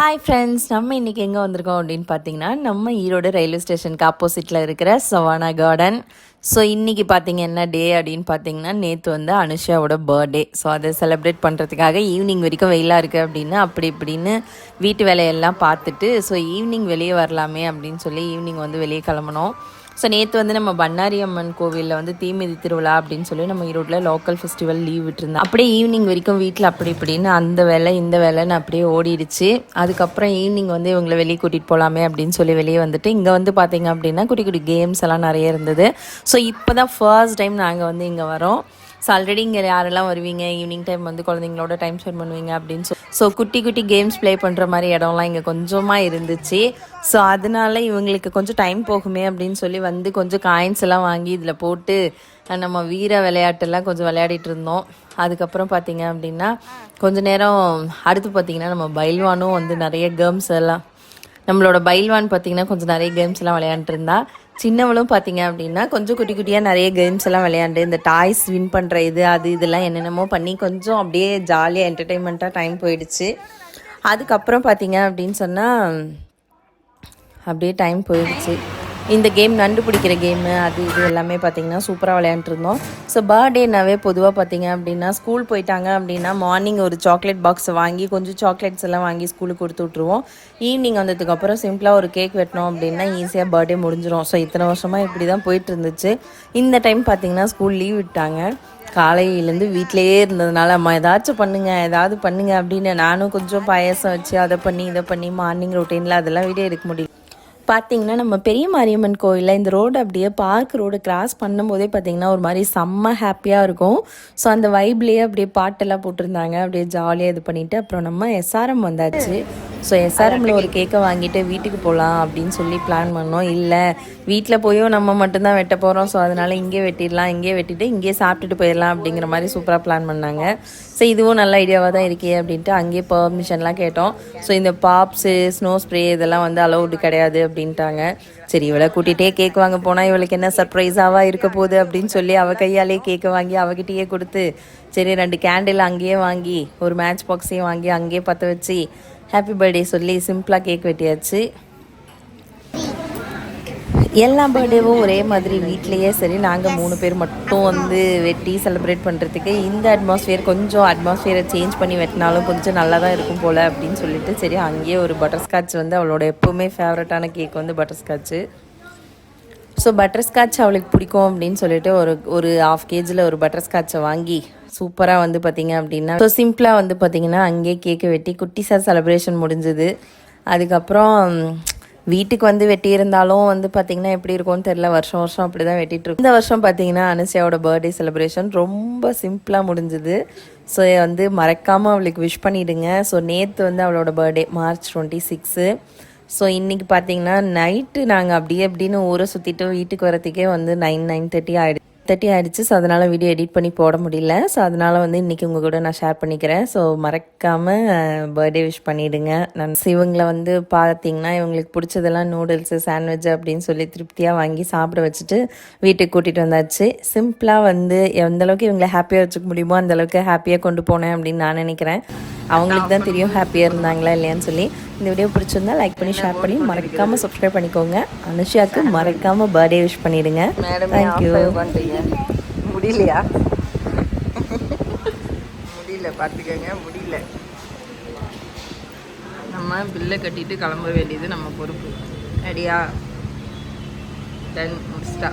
Hi friends நம்ம இன்றைக்கி எங்கே வந்திருக்கோம் அப்படின்னு பார்த்தீங்கன்னா நம்ம ஈரோடு ரயில்வே ஸ்டேஷனுக்கு ஆப்போசிட்டில் இருக்கிற சவானா கார்டன் ஸோ இன்றைக்கி பார்த்தீங்க என்ன டே அப்படின்னு பார்த்தீங்கன்னா நேற்று வந்து அனுஷாவோட பர்த்டே ஸோ அதை செலிப்ரேட் பண்ணுறதுக்காக ஈவினிங் வரைக்கும் வெயிலாக இருக்குது அப்படின்னு அப்படி இப்படின்னு வீட்டு வேலையெல்லாம் பார்த்துட்டு ஸோ ஈவினிங் வெளியே வரலாமே அப்படின்னு சொல்லி ஈவினிங் வந்து வெளியே கிளம்பணும் ஸோ நேற்று வந்து நம்ம பண்ணாரி அம்மன் கோவிலில் வந்து தீமிதி திருவிழா அப்படின்னு சொல்லி நம்ம ஈரோட்டில் லோக்கல் ஃபெஸ்டிவல் லீவ் விட்டுருந்தோம். அப்படியே ஈவினிங் வரைக்கும் வீட்டில் அப்படி இப்படின்னு அந்த வேலை இந்த வேலைன்னு அப்படியே ஓடிடுச்சு. அதுக்கப்புறம் ஈவினிங் வந்து இவங்களை வெளியே கூட்டிகிட்டு போகலாமே அப்படின்னு சொல்லி வெளியே வந்துட்டு இங்கே வந்து பார்த்தீங்க அப்படின்னா குட்டி குட்டி கேம்ஸ் எல்லாம் நிறைய இருந்தது. ஸோ இப்போ தான் ஃபர்ஸ்ட் டைம் நாங்கள் வந்து இங்கே வரோம். ஸோ ஆல்ரெடி இங்கே யாரெல்லாம் வருவீங்க? ஈவினிங் டைம் வந்து குழந்தைங்களோட டைம் ஸ்பெண்ட் பண்ணுவீங்க அப்படின்னு சொல்லி ஸோ குட்டி குட்டி கேம்ஸ் ப்ளே பண்ணுற மாதிரி இடம்லாம் இங்கே கொஞ்சமாக இருந்துச்சு. ஸோ அதனால இவங்களுக்கு கொஞ்சம் டைம் போகுமே அப்படின்னு சொல்லி வந்து கொஞ்சம் காயின்ஸ் எல்லாம் வாங்கி இதில் போட்டு நம்ம வீர விளையாட்டெல்லாம் கொஞ்சம் விளையாடிட்டு இருந்தோம். அதுக்கப்புறம் பார்த்தீங்க அப்படின்னா கொஞ்ச நேரம் அடுத்து பார்த்தீங்கன்னா நம்ம பைல்வானும் வந்து நிறைய கேம்ஸ் எல்லாம் நம்மளோட பைல்வான் பார்த்தீங்கன்னா கொஞ்சம் நிறைய கேம்ஸ் எல்லாம் விளையாண்டுருந்தா சின்னவளும் பார்த்தீங்க அப்படின்னா கொஞ்சம் குட்டி குட்டியாக நிறைய கேம்ஸ் எல்லாம் விளையாண்டு இந்த டாய்ஸ் வின் பண்ணுற இது அது இதெல்லாம் என்னென்னமோ பண்ணி கொஞ்சம் அப்படியே ஜாலியாக என்டர்டெயின்மெண்ட்டாக டைம் போயிடுச்சு. அதுக்கப்புறம் பார்த்தீங்க அப்படின்னு சொன்னால் அப்படியே டைம் போயிடுச்சு. இந்த கேம் நண்டு பிடிக்கிற கேமு அது இது எல்லாமே பார்த்தீங்கன்னா சூப்பராக விளையாண்டுருந்தோம் ஸோ பர்த்டேனாவே பொதுவாக பார்த்தீங்க அப்படின்னா ஸ்கூல் போயிட்டாங்க அப்படின்னா மார்னிங் ஒரு சாக்லேட் பாக்ஸ் வாங்கி கொஞ்சம் சாக்லேட்ஸ் எல்லாம் வாங்கி ஸ்கூலுக்கு கொடுத்து விட்ருவோம் ஈவினிங் வந்ததுக்கப்புறம் சிம்பிளாக ஒரு கேக் வெட்டினோம் அப்படின்னா ஈஸியாக பர்த்டே முடிஞ்சிடும் ஸோ இத்தனை வருஷமாக இப்படி தான் போயிட்டு இருந்துச்சு இந்த டைம் பார்த்தீங்கன்னா ஸ்கூல் லீவ் விட்டாங்க. காலையிலேருந்து வீட்டிலேயே இருந்ததுனால அம்மா ஏதாச்சும் பண்ணுங்கள் ஏதாவது பண்ணுங்கள் அப்படின்னு நானும் கொஞ்சம் பாயசம் வச்சு அதை பண்ணி இதை பண்ணி மார்னிங் ரொட்டீனில் அதெல்லாம் வீடியோ எடுக்க முடியும் பார்த்தீங்கன்னா நம்ம பெரிய மாரியம்மன் கோயிலில் இந்த ரோடு அப்படியே பார்க் ரோடு கிராஸ் பண்ணும்போதே பார்த்தீங்கன்னா ஒரு மாதிரி செம்ம ஹாப்பியாக இருக்கும். ஸோ அந்த வைப்லேயே அப்படியே பாட்டெல்லாம் போட்டிருந்தாங்க. அப்படியே ஜாலியாக இது பண்ணிட்டு அப்புறம் நம்ம எஸ்ஆர்எம் வந்தாச்சு. ஸோ எஸ்ஆர்எம்ல ஒரு கேக்கை வாங்கிட்டு வீட்டுக்கு போகலாம் அப்படின்னு சொல்லி பிளான் பண்ணோம். இல்லை வீட்டில் போயும் நம்ம மட்டும்தான் வெட்ட போகிறோம் ஸோ அதனால இங்கே வெட்டிடலாம் இங்கே வெட்டிட்டு இங்கே சாப்பிட்டுட்டு போயிடலாம் அப்படிங்கிற மாதிரி சூப்பராக பிளான் பண்ணாங்க. ஸோ இதுவும் நல்ல ஐடியாவாக தான் இருக்கே அப்படின்ட்டு அங்கேயே பெர்மிஷன்லாம் கேட்டோம். ஸோ இந்த பாப்ஸு ஸ்னோ ஸ்ப்ரே இதெல்லாம் வந்து அலௌடு கிடையாது அப்படின்ட்டாங்க. சரி இவளை கூட்டிகிட்டே கேக் வாங்க போனால் இவளுக்கு என்ன சர்ப்ரைஸாவாக இருக்க போகுது அப்படின்னு சொல்லி அவள் கையாலே கேக்கை வாங்கி அவகிட்டயே கொடுத்து சரி ரெண்டு கேண்டில் அங்கேயே வாங்கி ஒரு மேட்ச் பாக்ஸையும் வாங்கி அங்கேயே பற்ற வச்சு ஹாப்பி பர்த்டே சொல்லி சிம்பிளாக கேக் வெட்டியாச்சு. எல்லா பர்த்டேவும் ஒரே மாதிரி வீட்லேயே சரி நாங்கள் மூணு பேர் மட்டும் வந்து வெட்டி செலிப்ரேட் பண்ணுறதுக்கு இந்த அட்மாஸ்ஃபியர் கொஞ்சம் அட்மாஸ்ஃபியரை சேஞ்ச் பண்ணி வெட்டினாலும் கொஞ்சம் நல்லா தான் இருக்கும் போல் அப்படின்னு சொல்லிட்டு சரி அங்கேயே ஒரு பட்டர்ஸ்காட்ச் வந்து அவளோட எப்போவுமே ஃபேவரட்டான கேக் வந்து பட்டர்ஸ்காட்ச்சு ஸோ பட்டர்ஸ்காட்ச் அவளுக்கு பிடிக்கும் அப்படின்னு சொல்லிட்டு ஒரு ஒரு ஆஃப் கேஜியில் ஒரு பட்டர்ஸ்காட்சை வாங்கி சூப்பராக வந்து பார்த்தீங்க அப்படின்னா ஸோ சிம்பிளாக வந்து பார்த்தீங்கன்னா அங்கேயே கேக்கை வெட்டி குட்டிஸாக செலப்ரேஷன் முடிஞ்சுது. அதுக்கப்புறம் வீட்டுக்கு வந்து வெட்டி இருந்தாலும் வந்து பார்த்தீங்கன்னா எப்படி இருக்கும்னு தெரில வருஷம் வருஷம் அப்படி தான் வெட்டிகிட்ருக்கோம் இந்த வருஷம் பார்த்தீங்கன்னா அனுசியாவோட பர்த்டே செலிப்ரேஷன் ரொம்ப சிம்பிளாக முடிஞ்சுது. ஸோ வந்து மறக்காமல் அவளுக்கு விஷ் பண்ணிவிடுங்க ஸோ நேற்று வந்து அவளோட birthday March twenty six so இன்றைக்கி பார்த்தீங்கன்னா நைட்டு நாங்கள் அப்படியே அப்படின்னு ஊரை சுற்றிட்டு வீட்டுக்கு வரத்துக்கே வந்து நைன் நைன் தேர்ட்டி ஆகிடுது தேர்ட்டி ஆகிடுச்சு ஸோ அதனால் வீடியோ எடிட் பண்ணி போட முடியல. ஸோ அதனால் வந்து இன்றைக்கி உங்கள் கூட நான் ஷேர் பண்ணிக்கிறேன். ஸோ மறக்காமல் பர்த்டே விஷ் பண்ணிவிடுங்க நான் இவங்களை வந்து பார்த்தீங்கன்னா இவங்களுக்கு பிடிச்சதெல்லாம் நூடுல்ஸு சாண்ட்விட்ச் அப்படின்னு சொல்லி திருப்தியாக வாங்கி சாப்பிட வச்சுட்டு வீட்டுக்கு கூட்டிகிட்டு வந்தாச்சு. சிம்பிளாக வந்து எந்த அளவுக்கு இவங்களை ஹாப்பியாக வச்சுக்க முடியுமோ அந்தளவுக்கு ஹாப்பியாக கொண்டு போனேன் அப்படின்னு நான் நினைக்கிறேன். அவங்களுக்கு தான் தெரியும் ஹாப்பியாக இருந்தாங்களா இல்லையான்னு சொல்லி. இந்த வீடியோ பிடிச்சிருந்தா லைக் பண்ணி ஷேர் பண்ணி மறக்காமல் சப்ஸ்கிரைப் பண்ணிக்கோங்க. அனுஷியாவுக்கு மறக்காமல் பர்த்டே விஷ் பண்ணிடுங்க. தேங்க்யூ முடியலையா? முடியல பார்த்துக்கோங்க முடியல. நம்ம பில்லை கட்டிட்டு கிளம்ப வேண்டியது நம்ம பொறுப்பு. ரெடியா டன் முடிச்சிட்டா.